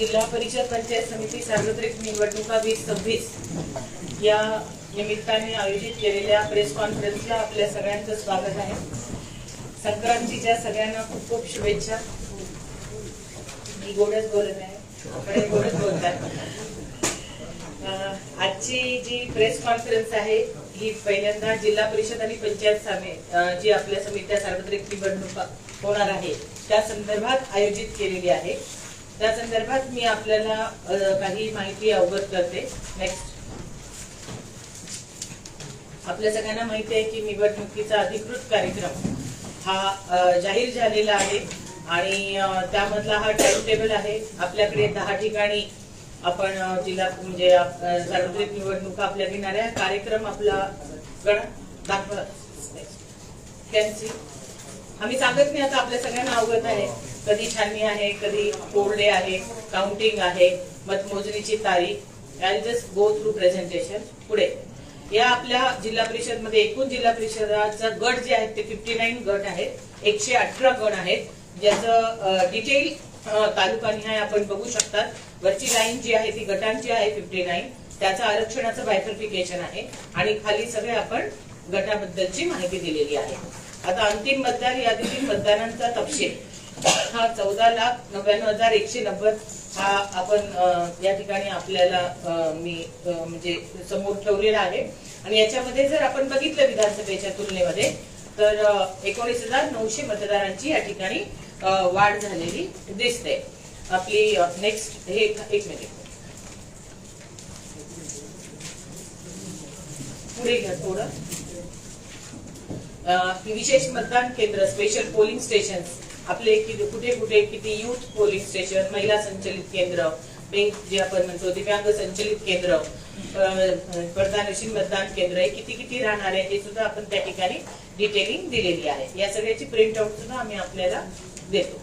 जिल्हा परिषद पंचायत समिती सार्वत्रिक निवडणुका वीस सव्वीस या निमित्ताने आयोजित केलेल्या प्रेस कॉन्फरन्सला आपल्या सगळ्यांचं स्वागत आहे. संक्रांतीच्या सगळ्यांना खूप खूप शुभेच्छा. मी गोडच बोलत आहे. आपण गोडच बोलतात. आजची जी प्रेस कॉन्फरन्स आहे ही पहिल्यांदा जिल्हा परिषद आणि पंचायत सामे जी आपल्या समित्या सार्वत्रिक निवडणुका होणार आहे त्या संदर्भात आयोजित केलेली आहे. त्या संदर्भात मी आपल्याला काही माहिती अवगत करते. नेक्स्ट आपल्या सगळ्यांना माहिती आहे की निवडणुकीचा अधिकृत कार्यक्रम हा जाहीर झालेला आहे आणि त्यामधला हा टाइम टेबल आहे. आपल्याकडे दहा ठिकाणी आपण जिल्हा म्हणजे सार्वत्रिक निवडणुका आपल्या घेणाऱ्या कार्यक्रम आपला गण दाखवा त्यांची आम्ही सांगत नाही आता आपल्या सगळ्यांना अवगत आहे. कधी छाननी आहे कधी कोरडे आहे काउंटिंग आहे मतमोजणीची तारीख. I just go through presentation पुढे. या आपल्या जिल्हा परिषदमध्ये एकूण जिल्हा परिषदाचा गट जे आहेत ते फिफ्टी नाईन गट आहेत. एकशे अठरा गण आहेत. ज्याचं डिटेल तालुकानिहाय आपण बघू शकतात. वरची लाईन जी आहे ती गटांची आहे फिफ्टी नाईन त्याचं आरक्षणाचं बायफर्फिकेशन आहे. आणि खाली सगळे आपण गटाबद्दलची माहिती दिलेली आहे. आता अंतिम मतदार यादीतील मतदारांचा तपशील. हा चौदा लाख नव्याण्णव हजार एकशे नव्वद हा आपण या ठिकाणी आपल्याला मी म्हणजे समोर ठेवलेला आहे. आणि याच्यामध्ये जर आपण बघितलं विधानसभेच्या तुलनेमध्ये तर एकोणीस हजार नऊशे मतदारांची या ठिकाणी वाढ झालेली दिसते. आपली नेक्स्ट हे एक मिनिट पुढे घ्या थोडं. विशेष मतदान केंद्र स्पेशल पोलिंग स्टेशन आपले कुठे कुठे किती युथ पोलिंग स्टेशन महिला संचलित केंद्र बँक जे आपण म्हणतो दिव्यांग संचलित केंद्र अ, मतदान केंद्र हे किती किती राहणार आहे हे सुद्धा आपण त्या ठिकाणी डिटेलिंग दिलेली आहे. या सगळ्याची प्रिंट आउट सुद्धा आम्ही आपल्याला देतो.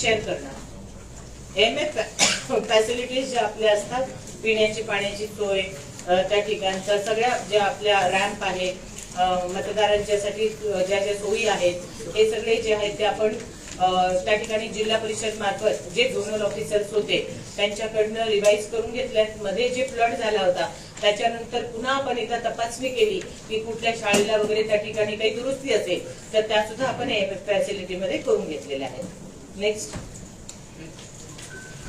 शेअर करणार. एम एफ फॅसिलिटीज ज्या आपल्या असतात पिण्याची पाण्याची सोय त्या ठिकाणच्या सगळ्या ज्या आपल्या रॅम्प आहेत मतदारांच्यासाठी ज्या ज्या सोयी आहेत हे सगळे जे आहेत ते आपण त्या ठिकाणी जिल्हा परिषद मार्फत जे झोनल ऑफिसर्स होते त्यांच्याकडनं रिवाईज करून घेतल्यामध्ये जे फ्लड झाला होता त्याच्यानंतर पुन्हा आपण एकदा तपासणी केली की कुठल्या शाळेला वगैरे त्या ठिकाणी काही दुरुस्ती असेल तर त्या सुद्धा आपण फॅसिलिटी मध्ये फॅसिलिटीमध्ये करून घेतलेल्या आहेत. नेक्स्ट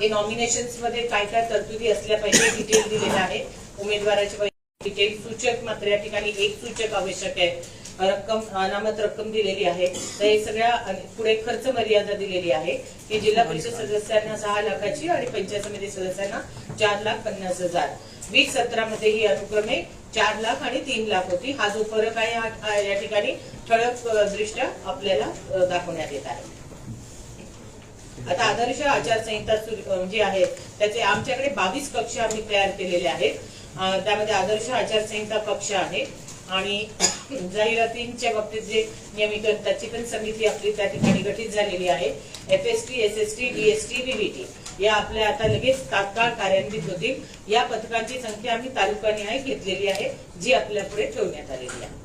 हे नॉमिनेशनमध्ये काय काय तरतुदी असल्या पाहिजे डिटेल दिलेलं आहे. उमेदवाराच्या डिटेल सूचक मात्र या ठिकाणी एक सूचक आवश्यक आहे. रक्कम अनामत रक्कम दिलेली आहे. तर हे सगळ्या पुढे खर्च मर्यादा दिलेली आहे. की जिल्हा परिषद सदस्यांना सहा लाखाची आणि पंचायत समिती सदस्यांना चार लाख पन्नास हजार. वीस सत्रामध्ये ही अनुक्रमे चार लाख आणि तीन लाख होती. हा जो फरक आहे या ठिकाणी ठळक दृष्ट्या आपल्याला दाखवण्यात येत आहे. आता आदर्श आचारसंहिता जी आहे त्याचे आमच्याकडे बावीस कक्ष आम्ही तयार केलेले आहेत. त्यामध्ये आदर्श आचारसंहिता कक्ष आहे. आणि जाहिरातींच्या बाबतीत जे नियमित पण समिती आपली त्या ठिकाणी गठीत झालेली आहे. F S T S S T DST BBT या आपल्या आता लगेच तात्काळ कार्यान्वित होतील. या पथकांची संख्या आम्ही तालुकानिहाय घेतलेली आहे जी आपल्या पुढे ठेवण्यात आलेली आहे.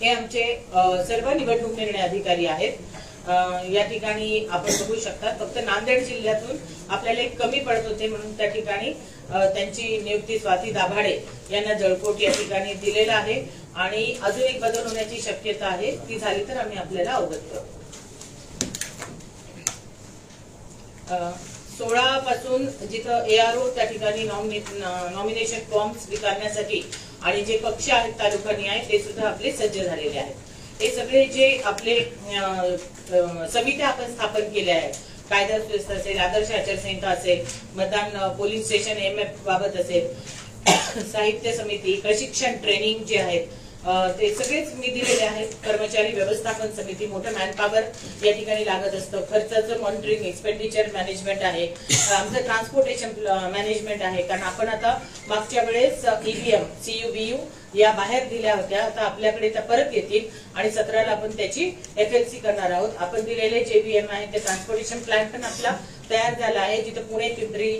हे आमचे सर्व निवडणूक निर्णय अधिकारी आहेत. या ठिकाणी आपण बघू शकता फक्त नांदेड जिल्ह्यातून आपल्याला एक कमी पडत होते म्हणून त्या ठिकाणी त्यांची नियुक्ती स्वाती दाभाडे यांना जळकोट या ठिकाणी दिलेला आहे. आणि अजून एक बदल होण्याची शक्यता आहे. ती झाली तर आम्ही आपल्याला अवगत करू सोळा पासून जिथं एआरओ त्या ठिकाणी नॉमिनेशन फॉर्म स्वीकारण्यासाठी आणि जे पक्ष आहेत तालुकानिहाय ते सुद्धा आपले सज्ज झालेले आहेत. हे सगळे जे आपले समित्या आपण स्थापन केल्या आहेत कायदा सुव्यवस्था असेल आदर्श आचारसंहिता असेल मतदान पोलीस स्टेशन एम एफ बाबत असेल साहित्य समिती प्रशिक्षण ट्रेनिंग जे आहेत ते सगळेच मी दिलेले आहेत. कर्मचारी व्यवस्थापन समिती मोठं मॅनपॉवर या ठिकाणी लागत असतं. खर्चाचं मॉनिटरिंग एक्सपेंडिचर मॅनेजमेंट आहे. आमचं ट्रान्सपोर्टेशन मॅनेजमेंट आहे. कारण आपण आता मागच्या वेळेस ईव्हीएम यू या बाहेर दिल्या होत्या. आता आपल्याकडे त्या परत येतील आणि सतराला आपण त्याची एफ एल सी करणार आहोत. आपण दिलेले जे बी एम आहे ते ट्रान्सपोर्टेशन प्लॅन पण आपला तयार झाला आहे जिथं पुणे पिंपरी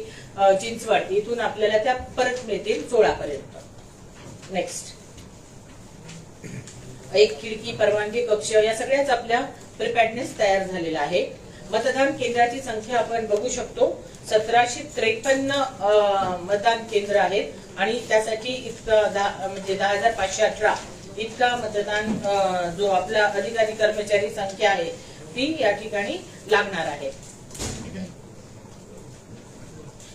चिंचवड इथून आपल्याला त्या परत मिळतील सोळा पर्यंत नेक्स्ट एक खिडकी परवानगी कक्ष या सगळ्याच आपल्या प्रिपॅडनेस तयार झालेला आहे. मतदान केंद्राची संख्या आपण बघू शकतो. सतराशे त्रेपन्न मतदान केंद्र आहेत. आणि त्यासाठी इतकं दहा म्हणजे दहा हजार पाचशे अठरा इतका मतदान जो आपला अधिकारी कर्मचारी संख्या आहे ती या ठिकाणी लागणार आहे.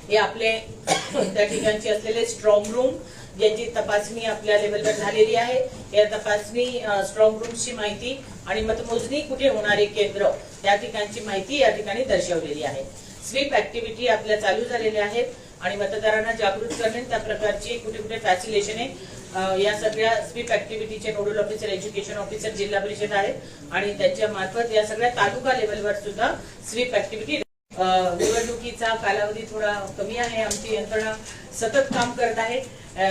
हे आपले त्या ठिकाणचे असलेले स्ट्रॉंग रूम ज्याची तपासणी आपल्या लेवलवर झालेली आहे. या तपासणी स्ट्रॉंग रूमची माहिती आणि मतमोजणी कुठे होणारे केंद्र त्या ठिकाणची माहिती या ठिकाणी दर्शवलेली आहे. स्वीप ऍक्टिव्हिटी आपल्या चालू झालेल्या आहेत आणि मतदारांना जागृत करणे त्या प्रकारची कुठे कुठे फॅसिलेशन आहे. या सगळ्या sweep ऍक्टिव्हिटीचे nodal officer education officer Zilla Parishad आहेत आणि त्यांच्या मार्फत या सगळ्या तालुका लेवलवर सुद्धा स्वीप ऍक्टिव्हिटी निवडणुकीचा कालावधी थोडा कमी आहे. आमची यंत्रणा सतत काम करत आहे.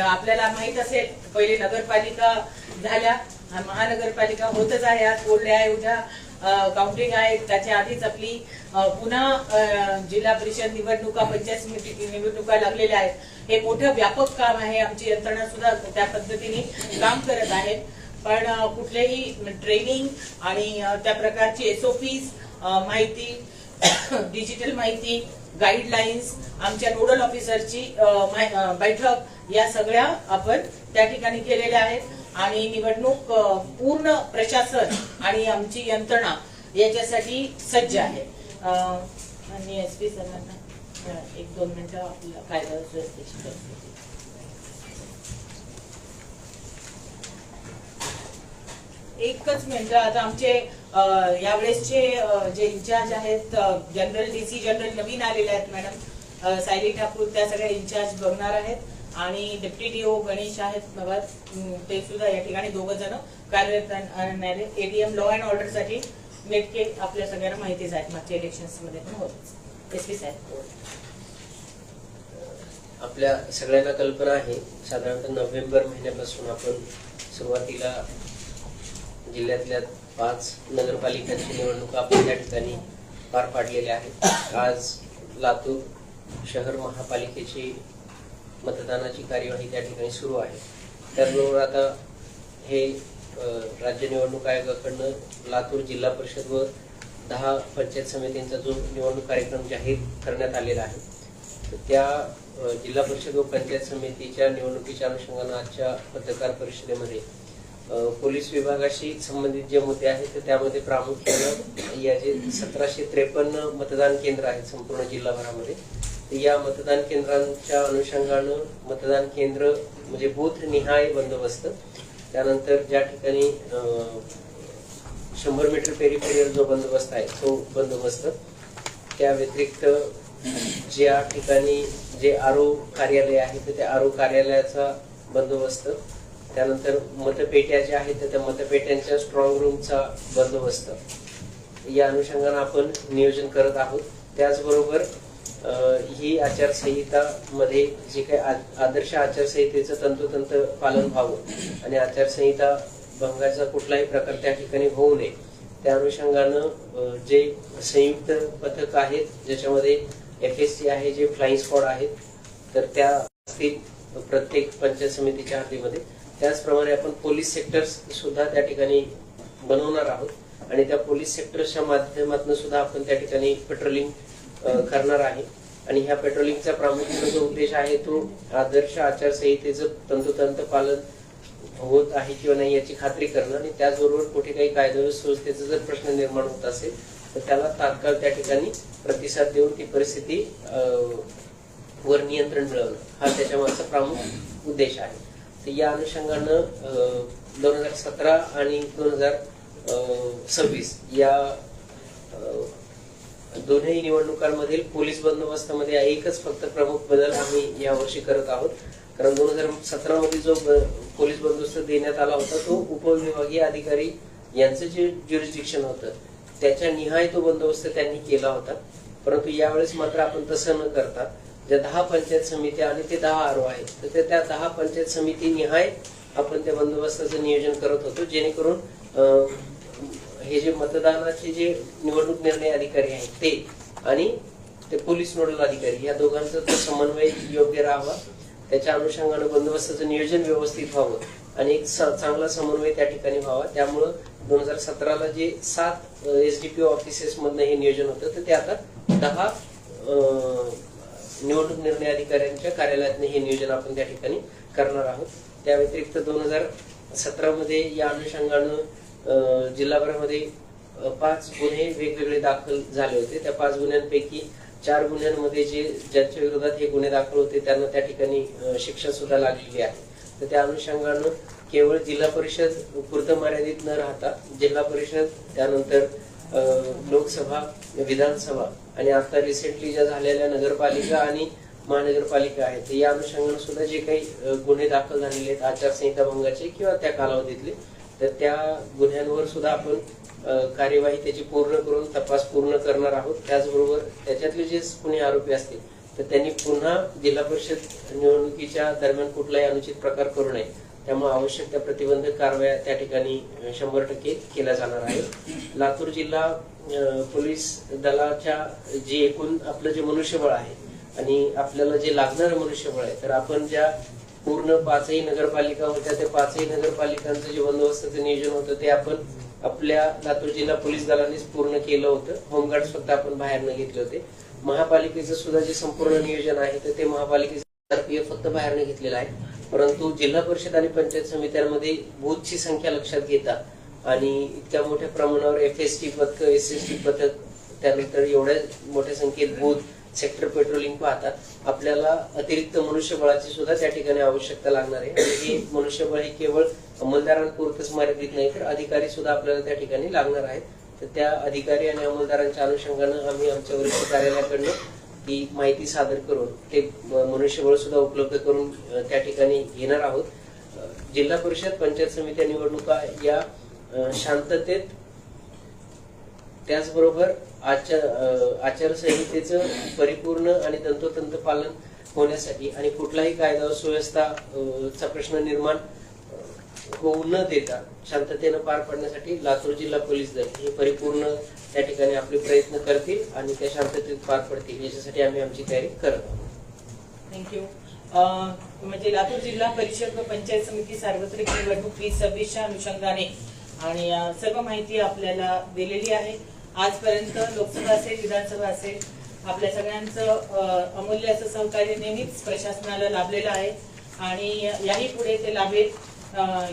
आपल्याला माहीत असेल पहिले नगरपालिका झाल्या महानगरपालिका होतच आहे. आज बोलल्या आहे उद्या काउंटिंग आहे. त्याच्या आधीच आपली पुन्हा जिल्हा परिषद निवडणुका पंचायत समिती निवडणुका लागलेल्या आहेत. हे मोठं व्यापक काम आहे. आमची यंत्रणा सुद्धा त्या पद्धतीने काम करत आहे पण कुठलेही ट्रेनिंग आणि त्या प्रकारची एसओपीज माहिती डिजिटल माहिती गाईडलाईन्स आमच्या नोडल ऑफिसरची बैठक या सगळ्या आपण त्या ठिकाणी केलेल्या आहेत. आणि निवडणूक पूर्ण प्रशासन आणि आमची यंत्रणा याच्यासाठी सज्ज आहे. आणि एस पी सरांना एक दोन मिनिटं आपल्या कायदा एकच मिनिट आता आमचे यावेळेसचे जे इन्चार्ज आहेत जनरल डीसी जनरल नवीन आलेले आहेत मॅडम. सायली ठाकूर त्या सगळ्या इन्चार्ज बघणार आहेत. आणि डेप्टी डीओ गणेश आहेत बाबा ते सुद्धा या ठिकाणी दोघं जण कार्यरत एडीएम लॉ अँड ऑर्डरसाठी नेटके आपल्या सगळ्यांना माहितीच आहेत मागच्या इलेक्शन्समध्ये पण होत. एस पी साहेब. आपल्या सगळ्यांना कल्पना आहे साधारणतः नोव्हेंबर महिन्यापासून आपण सुरुवातीला जिल्ह्यातल्या पाच नगरपालिकांची निवडणुका आपण त्या ठिकाणी पार पाडलेल्या आहेत. आज लातूर शहर महापालिकेची मतदानाची कार्यवाही त्या ठिकाणी सुरू आहे. त्याचबरोबर आता हे राज्य निवडणूक आयोगाकडनं लातूर जिल्हा परिषद व दहा पंचायत समितींचा जो निवडणूक कार्यक्रम जाहीर करण्यात आलेला आहे त्या जिल्हा परिषद व पंचायत समितीच्या निवडणुकीच्या अनुषंगानं आजच्या पत्रकार परिषदेमध्ये पोलीस विभागाशी संबंधित जे मुद्दे आहेत तर त्यामध्ये प्रामुख्यानं या जे सतराशे त्रेपन्न मतदान केंद्र आहेत संपूर्ण जिल्हाभरामध्ये या मतदान केंद्रांच्या अनुषंगानं मतदान केंद्र म्हणजे बूथ निहाय बंदोबस्त. त्यानंतर ज्या ठिकाणी शंभर मीटर पेरिफेरियल जो बंदोबस्त आहे तो बंदोबस्त. त्या व्यतिरिक्त ज्या ठिकाणी जे आरो कार्यालय आहे तर त्या आरो कार्यालयाचा बंदोबस्त. त्यानंतर मतपेट्या ज्या आहेत तर त्या मतपेट्यांच्या स्ट्रॉंग रूमचा बंदोबस्त. या अनुषंगानं आपण नियोजन करत आहोत. त्याचबरोबर ही आचारसंहिता मध्ये जे काही आदर्श आचारसंहितेचं तंतोतंत पालन व्हावं आणि आचारसंहिता भंगाचा कुठलाही प्रकार त्या ठिकाणी होऊ नये त्या अनुषंगानं जे संयुक्त पथक आहेत ज्याच्यामध्ये एफ एस सी आहे जे फ्लाईंग स्क्वॉड आहेत तर त्या असतील प्रत्येक पंचायत समितीच्या हद्दीमध्ये त्याचप्रमाणे आपण पोलीस सेक्टर्स सुद्धा त्या ठिकाणी बनवणार आहोत आणि त्या पोलीस सेक्टर्सच्या माध्यमातून सुद्धा आपण त्या ठिकाणी पेट्रोलिंग करणार आहे. आणि ह्या पेट्रोलिंगचा प्रामुख्याने जो उद्देश आहे तो आदर्श आचारसंहितेचं तंतोतंत पालन होत आहे किंवा नाही याची खात्री करणं आणि त्याचबरोबर कुठे काही कायदा व सुव्यवस्थेचा जर प्रश्न निर्माण होत असेल तर त्याला तात्काळ त्या ठिकाणी प्रतिसाद देऊन ती परिस्थिती वर नियंत्रण मिळवणं हा त्याच्या मागचा प्रामुख उद्देश आहे. तर या अनुषंगानं दोन हजार सतरा आणि दोन हजार सव्वीस या दोन्ही निवडणुकांमधील पोलीस बंदोबस्तामध्ये एकच फक्त प्रमुख बदल आम्ही यावर्षी करत आहोत. कारण दोन हजार सतरा मध्ये जो ब- पोलीस बंदोबस्त देण्यात आला होता तो उपविभागीय अधिकारी यांचं जे ज्युरिस्डिक्शन होतं त्याच्या निहाय तो बंदोबस्त त्यांनी केला होता. परंतु यावेळेस मात्र आपण तसं न करता ज्या दहा पंचायत समित्या आणि ते दहा आरो आहेत तर त्या- त्या दहा पंचायत समिती निहाय आपण त्या बंदोबस्ताचं नियोजन करत होतो जेणेकरून हे जे मतदानाचे जे निवडणूक निर्णय अधिकारी आहेत ते आणि ते पोलीस नोडल अधिकारी या दोघांचा समन्वय योग्य राहावा. त्याच्या अनुषंगानं बंदोबस्ताचं नियोजन व्यवस्थित व्हावं आणि एक स- चांगला समन्वय त्या ठिकाणी व्हावा. त्यामुळं दोन हजार सतराला जे सात एस डी पी ऑफिसेस मधनं हे नियोजन होतं तर ते आता दहा निवडणूक निर्णय अधिकाऱ्यांच्या कार्यालयातनं हे नियोजन आपण त्या ठिकाणी करणार आहोत. त्या व्यतिरिक्त दोन हजार सतरामध्ये या अनुषंगानं जिल्हाभरामध्ये पाच गुन्हे वेगवेगळे दाखल झाले होते. त्या पाच गुन्ह्यांपैकी चार गुन्ह्यांमध्ये जे ज्यांच्या विरोधात हे गुन्हे दाखल होते त्यांना त्या ठिकाणी शिक्षा सुद्धा लागलेली आहे. तर त्या अनुषंगानं केवळ जिल्हा परिषद पुरतं मर्यादित न राहता जिल्हा परिषद त्यानंतर लोकसभा विधानसभा आणि आता रिसेंटली ज्या झालेल्या नगरपालिका आणि महानगरपालिका आहेत या अनुषंगानं सुद्धा जे काही गुन्हे दाखल झालेले आहेत आचारसंहिता भंगाचे किंवा त्या कालावधीतले तर त्या गुन्ह्यांवर सुद्धा आपण कार्यवाही त्याची पूर्ण करून तपास पूर्ण करणार आहोत. त्याचबरोबर त्याच्यातले जे कुणी आरोपी असतील तर त्यांनी पुन्हा जिल्हा परिषद निवडणुकीच्या दरम्यान कुठलाही अनुचित प्रकार करू नये. त्यामुळे आवश्यक त्या प्रतिबंधक कारवाया त्या ठिकाणी शंभर टक्के केल्या जाणार आहेत. लातूर जिल्हा पोलीस दलाच्या जे एकूण आपलं जे मनुष्यबळ आहे आणि आपल्याला जे लागणारं मनुष्यबळ आहे तर आपण ज्या पूर्ण पाचही नगरपालिका होत्या त्या पाचही नगरपालिकांचं जे बंदोबस्ताचं नियोजन होतं ते आपण आपल्या लातूर जिल्हा पोलीस दलानेच पूर्ण केलं होतं. होमगार्ड फक्त आपण बाहेरनं घेतले होते. महापालिकेचं सुद्धा जे संपूर्ण नियोजन आहे तर ते महापालिकेचं RPF फक्त बाहेरनं घेतलेलं आहे. परंतु जिल्हा परिषद आणि पंचायत समित्यांमध्ये बूथची संख्या लक्षात घेता आणि इतक्या मोठ्या प्रमाणावर एफ एस टी पथक एस एस टी पथक त्यानंतर एवढ्या मोठ्या संख्येत बूथ सेक्टर पेट्रोलिंग पाहतात. आपल्याला अतिरिक्त मनुष्यबळाची सुद्धा त्या ठिकाणी आवश्यकता लागणार आहे. म्हणजे आणि हे मनुष्यबळ हे केवळ अंमलदारांपुरतच मर्यादित नाही तर अधिकारी सुद्धा आपल्याला त्या ठिकाणी लागणार आहेत. तर त्या अधिकारी आणि अंमलदारांच्या अनुषंगानं आम्ही आमच्या वरिष्ठ कार्यालयाकडनं ही माहिती सादर करून ते मनुष्यबळ सुद्धा उपलब्ध करून त्या ठिकाणी घेणार आहोत. जिल्हा परिषद पंचायत समित्या निवडणुका या शांततेत त्याचबरोबर आचार आचारसंहितेचं परिपूर्ण आणि तंतोतंत पालन होण्यासाठी आणि कुठलाही कायदा व सुव्यवस्था चा प्रश्न निर्माण होऊ न देता शांततेनं पार पाडण्यासाठी लातूर जिल्हा पोलीस दल हे परिपूर्ण त्या ठिकाणी आपले प्रयत्न करतील आणि त्या शांततेत पार पडतील. याच्यासाठी आम्ही आमची तयारी करत आहोत. थँक्यू म्हणजे लातूर जिल्हा परिषद व पंचायत समिती सार्वत्रिक निवडणूक वीस सव्वीसच्या अनुषंगाने आणि सर्व माहिती आपल्याला दिलेली आहे. आजपर्यंत लोकसभा असेल विधानसभा असेल आपल्या सगळ्यांचं अमूल्य असं सहकार्य नेहमीच प्रशासनाला लाभलेलं आहे आणि याही पुढे ते लाभेल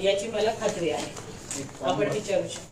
याची मला खात्री आहे. आपण विचारू शकतो.